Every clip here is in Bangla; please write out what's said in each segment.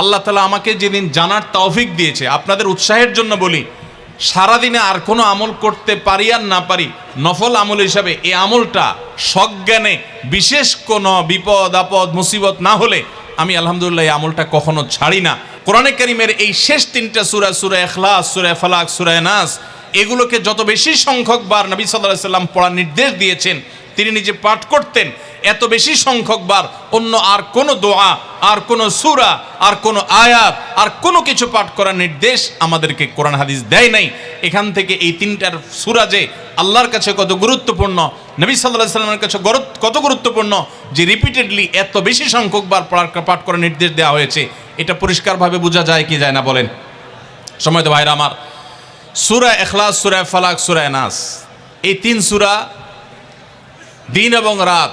আল্লাহ তালা আমাকে যেদিন জানার তৌফিক দিয়েছে, আপনাদের উৎসাহের জন্য বলি, সারাদিনে আর কোনো আমল করতে পারি আর না পারি, নফল আমল হিসাবে এই আমলটা সজ্ঞানে, বিশেষ কোনো বিপদ, আপদ, মুসিবত না হলে আমি আলহামদুলিল্লাহ এই আমলটা কখনো ছাড়ি না। কোরআনে কারিমের এই শেষ তিনটা সুরা সুরা এখলাস সুরা ফালাক, সুরা নাস, এগুলোকে যত বেশি সংখ্যক বার নবী সাল্লাহ সাল্লাম পড়ার নির্দেশ দিয়েছেন, তিনি নিজে পাঠ করতেন এত বেশি সংখ্যকবার অন্য আর কোনো দোয়া, আর কোনো সুরা, আর কোনো আয়াত, আর কোনো কিছু পাঠ করার নির্দেশ আমাদেরকে কোরআন হাদিস দেয় নাই। এখান থেকে এই তিনটার সুরা যে আল্লাহর কাছে কত গুরুত্বপূর্ণ, নবী সাল্লাহ সাল্লামের কাছে কত গুরুত্বপূর্ণ, যে রিপিটেডলি এত বেশি সংখ্যকবার পাঠ করার নির্দেশ দেওয়া হয়েছে, এটা পরিষ্কারভাবে বোঝা যায় কি যায় না বলেন? সময় তো ভাইরা আমার। সুরা এখলাস সুরা ফালাক, সুরা নাস এই তিন সুরা দিন এবং রাত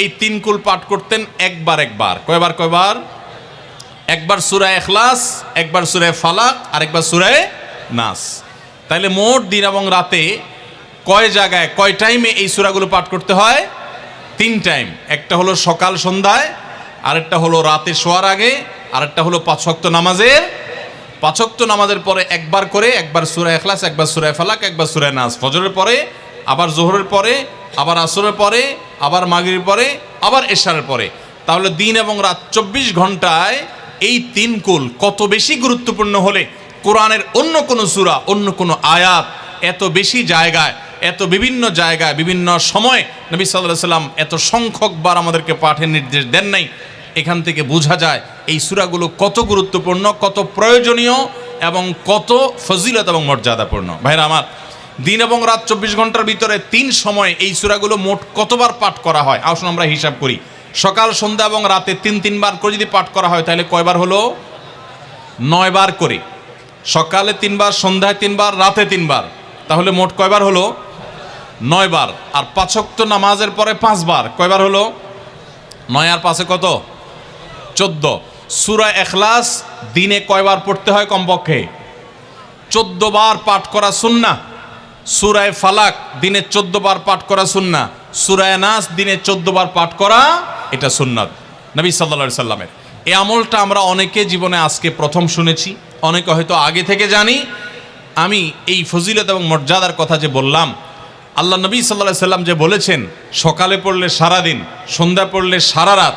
এই তিন কুল পাঠ করতেন একবার একবার। কয়বার কয়বার? একবার সুরায় এখলাস একবার সুরায় ফালাক আর একবার সুরায় নাস। তাইলে মোট দিন এবং রাতে কয় জায়গায়, কয় টাইমে এই সুরাগুলো পাঠ করতে হয়? তিন টাইম একটা হলো সকাল সন্ধ্যায়, আরেকটা হলো রাতে শোয়ার আগে, আরেকটা হলো পাঁচক্ত নামাজের। পাঁচক্ত নামাজের পরে একবার করে একবার সুরায় এখলাস একবার সুরায় ফালাক, একবার সুরায় নাস। ফজরের পরে, আবার জোহরের পরে, আবার আসরের পরে আবার মাগরির পরে, আবার এশারের পরে। তাহলে দিন এবং রাত চব্বিশ ঘন্টায় এই তিন কুল কত বেশি গুরুত্বপূর্ণ হলে কোরআনের অন্য কোনো সুরা, অন্য কোনো আয়াত এত বেশি জায়গায়, এত বিভিন্ন জায়গায়, বিভিন্ন সময় নবী সাল্লাহ সাল্লাম এত সংখ্যকবার আমাদেরকে পাঠের নির্দেশ দেন নাই। এখান থেকে বোঝা যায় এই সুরাগুলো কত গুরুত্বপূর্ণ, কত প্রয়োজনীয় এবং কত ফজিলত এবং মর্যাদাপূর্ণ। ভাইরা আমার দিন এবং রাত চব্বিশ ঘণ্টার ভিতরে তিন সময় এই সুরাগুলো মোট কতবার পাঠ করা হয়? আসুন আমরা হিসাব করি। সকাল, সন্ধ্যা এবং রাতে তিন, তিনবার করে যদি পাঠ করা হয়, তাহলে কয়বার হলো? নয়বার করে। সকালে তিনবার, সন্ধ্যায় তিনবার, রাতে তিনবার। তাহলে মোট কয়বার হলো? নয়বার। আর পাঁচক্ত নামাজের পরে পাঁচবার। কয়বার হলো? নয় আর পাঁচে কত? চোদ্দ। সুরা এখলাস দিনে কয়বার পড়তে হয় কমপক্ষে? চোদ্দ বার পাঠ করা সুন্না সুরায় ফালাক দিনে চোদ্দ বার পাঠ করা সুন্না। সুরায় নাস দিনে চোদ্দ বার পাঠ করা এটা সুন্নাত, নবী সাল্লা সাল্লামের। এই আমলটা আমরা অনেকে জীবনে আজকে প্রথম শুনেছি, অনেকে হয়তো আগে থেকে জানি। আমি এই ফজিলত এবং মর্যাদার কথা যে বললাম, আল্লাহ নবী সাল্লাহ সাল্লাম যে বলেছেন, সকালে পড়লে সারা দিন সন্ধ্যা পড়লে সারা রাত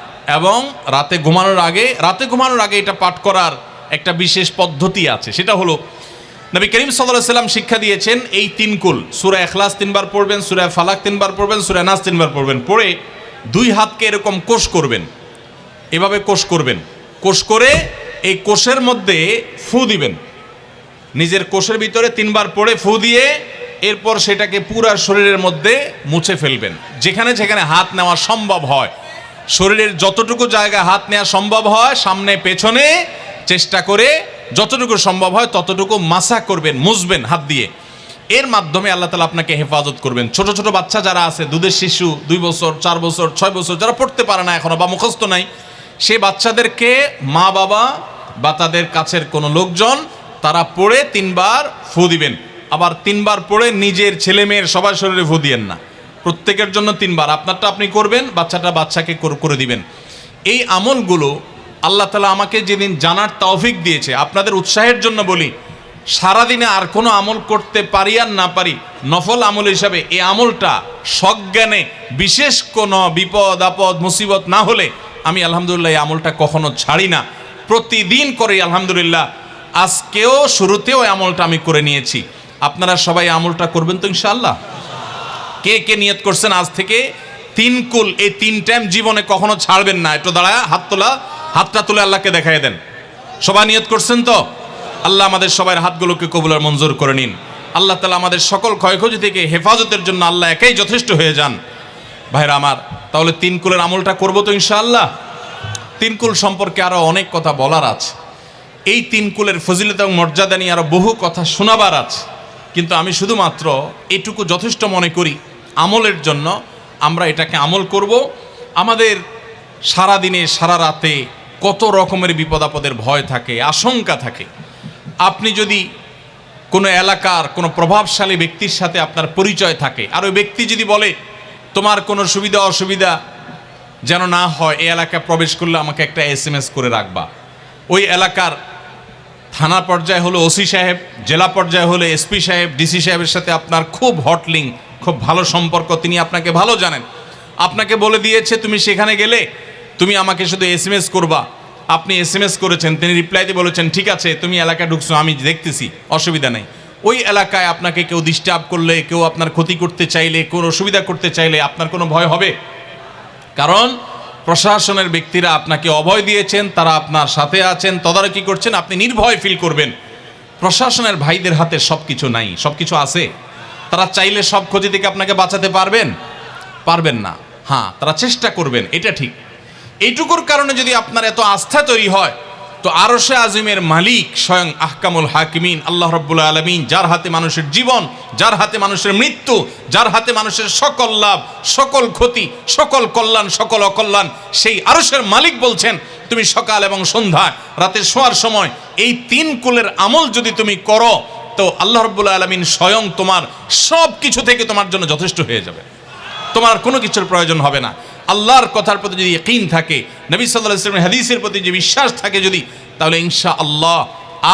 এবং রাতে ঘুমানোর আগে, রাতে ঘুমানোর আগে এটা পাঠ করার একটা বিশেষ পদ্ধতি আছে। সেটা হলো, নবী করিম সাল্লাহ সাল্লাম শিক্ষা দিয়েছেন এই তিন কুল। সুরা এখলাস তিনবার পড়বেন, সুরা ফালাক তিনবার পড়বেন, সুরা নাস তিনবার পড়বেন। পড়ে দুই হাতকে এরকম কোষ করবেন। এভাবে কোষ করবেন। কোষ করে এই কোষের মধ্যে ফু দিবেন। নিজের কোষের ভিতরে তিনবার পড়ে ফু দিয়ে এরপর সেটাকে পুরা শরীরের মধ্যে মুছে ফেলবেন। যেখানে যেখানে হাত নেওয়া সম্ভব হয়। শরীরের যতটুকু জায়গায় হাত নেওয়া সম্ভব হয়, সামনে, পেছনে চেষ্টা করে যতটুকু সম্ভব হয়, ততটুকু মাসা করবেন, মুছবেন হাত দিয়ে। এর মাধ্যমে আল্লাহ তালা আপনাকে হেফাজত করবেন। ছোট ছোট বাচ্চা যারা আছে, দুধের শিশু, দুই বছর, চার বছর, ছয় বছর, যারা পড়তে পারে না এখনও বা মুখস্থ নাই, সে বাচ্চাদেরকে মা বাবা বা তাদের কাছের কোনো লোকজন তারা পড়ে তিনবার ফু দিবেন। আবার তিনবার পড়ে নিজের ছেলে মেয়ের সবার শরীরে ফু দিয়েন না। প্রত্যেকের জন্য তিনবার। আপনারটা আপনি করবেন, বাচ্চাটা বাচ্চাকে করে দিবেন। এই আমলগুলো আল্লাহ তালা আমাকে যেদিন জানার তৌফিক দিয়েছে, আপনাদের উৎসাহের জন্য বলি, সারাদিনে আর কোনো আমল করতে পারি আর না পারি, নফল আমল হিসাবে এই আমলটা সজ্ঞানে বিশেষ কোনো বিপদ, আপদ, মুসিবত না হলে আমি আলহামদুলিল্লাহ এই আমলটা কখনো ছাড়ি না। প্রতিদিন করি আলহামদুলিল্লাহ, আজকেও শুরুতেও আমলটা আমি করে নিয়েছি। আপনারা সবাই আমলটা করবেন তো ইনশাআল্লাহ? কে কে নিয়ত করছেন আজ থেকে? তিন কুল, এই তিন টাইম জীবনে কখনো ছাড়বেন না। একটু দাঁড়ায়, হাত তোলা, হাতটা তুলে আল্লাহকে দেখাই দেন। সবাই নিয়ত করছেন তো? আল্লাহ আমাদের সবার হাতগুলোকে কবুল আর মঞ্জুর করে নিন। আল্লাহ তালা আমাদের সকল ক্ষয়ক্ষতি থেকে হেফাজতের জন্য আল্লাহ একাই যথেষ্ট হয়ে যান। ভাইরা আমার, তাহলে তিন কুলের আমলটা করব তো ইনশাআল্লাহ? তিন কুল সম্পর্কে আরও অনেক কথা বলার আছে। এই তিন কুলের ফজিলত এবং মর্যাদা নিয়ে আরও বহু কথা শোনাবার আছে। কিন্তু আমি শুধুমাত্র এটুকু যথেষ্ট মনে করি আমলের জন্য আমরা এটাকে আমল করব। আমাদের সারা দিনে সারা রাতে কত রকমের বিপদ আপদের ভয় থাকে, আশঙ্কা থাকে। আপনি যদি কোনো এলাকার, কোনো প্রভাবশালী ব্যক্তির সাথে আপনার পরিচয় থাকে, আর ওই ব্যক্তি যদি বলে, তোমার কোনো সুবিধা, অসুবিধা যেন না হয়, এই এলাকায় প্রবেশ করলে আমাকে একটা এস এম এস করে রাখবা। ওই এলাকার থানা পর্যায়ে হলো ওসি সাহেব, জেলা পর্যায়ে হলে এসপি সাহেব, ডিসি সাহেবের সাথে আপনার খুব হটলিং খুব ভালো সম্পর্ক, তিনি আপনাকে ভালো জানেন। আপনাকে বলে দিয়েছে, তুমি সেখানে গেলে তুমি আমাকে শুধু এস এম এস করবা। আপনি এস এম এস করেছেন, তিনি রিপ্লাইতে বলেছেন, ঠিক আছে, তুমি এলাকায় ঢুকছো, আমি দেখতেছি, অসুবিধা নেই। ওই এলাকায় আপনাকে কেউ ডিস্টার্ব করলে, কেউ আপনার ক্ষতি করতে চাইলে কোনো অসুবিধা করতে চাইলে আপনার কোনো ভয় হবে? কারণ প্রশাসনের ব্যক্তিরা আপনাকে অভয় দিয়েছেন, তারা আপনার সাথে আছেন, তদারকি করছেন, আপনি নির্ভয় ফিল করবেন। প্রশাসনের ভাইদের হাতে সব কিছু নাই সব কিছু আছে। তারা চাইলে সব ক্ষতি থেকে আপনাকে বাঁচাতে পারবেন? পারবেন না। হ্যাঁ তারা চেষ্টা করবেন, এটা ঠিক। এইটুকুর কারণে যদি আপনার এত আস্থা তৈরি হয়, তো আরশে আজিমের মালিক স্বয়ং আহকামুল হাকিমিন, আল্লাহ রব্বুল আলমিন, যার হাতে মানুষের জীবন, যার হাতে মানুষের মৃত্যু, যার হাতে মানুষের সকল লাভ, সকল ক্ষতি, সকল কল্যাণ, সকল অকল্যাণ, সেই আরশের মালিক বলছেন, তুমি সকাল এবং সন্ধ্যায় রাতে শোয়ার সময়, এই তিন কুলের আমল যদি তুমি করো তো আল্লাহ রব্বুল আলমিন স্বয়ং তোমার সব কিছু থেকে তোমার জন্য যথেষ্ট হয়ে যাবে। তোমার কোনো কিছুর প্রয়োজন হবে না। আল্লাহর কথার প্রতি যদি ইকিন থাকে, নবী সাল্লাহ ইসলামের হাদিসের প্রতি যে বিশ্বাস থাকে যদি, তাহলে ইনশা আল্লাহ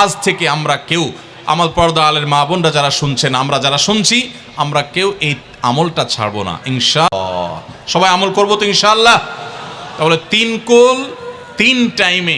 আজ থেকে আমরা কেউ আমল পর্দা আলের মা বোনরা যারা শুনছেন, আমরা যারা শুনছি, আমরা কেউ এই আমলটা ছাড়বো না ইনশা সবাই আমল করব তো ইনশাআল্লাহ? তাহলে তিন কোল, তিন টাইমে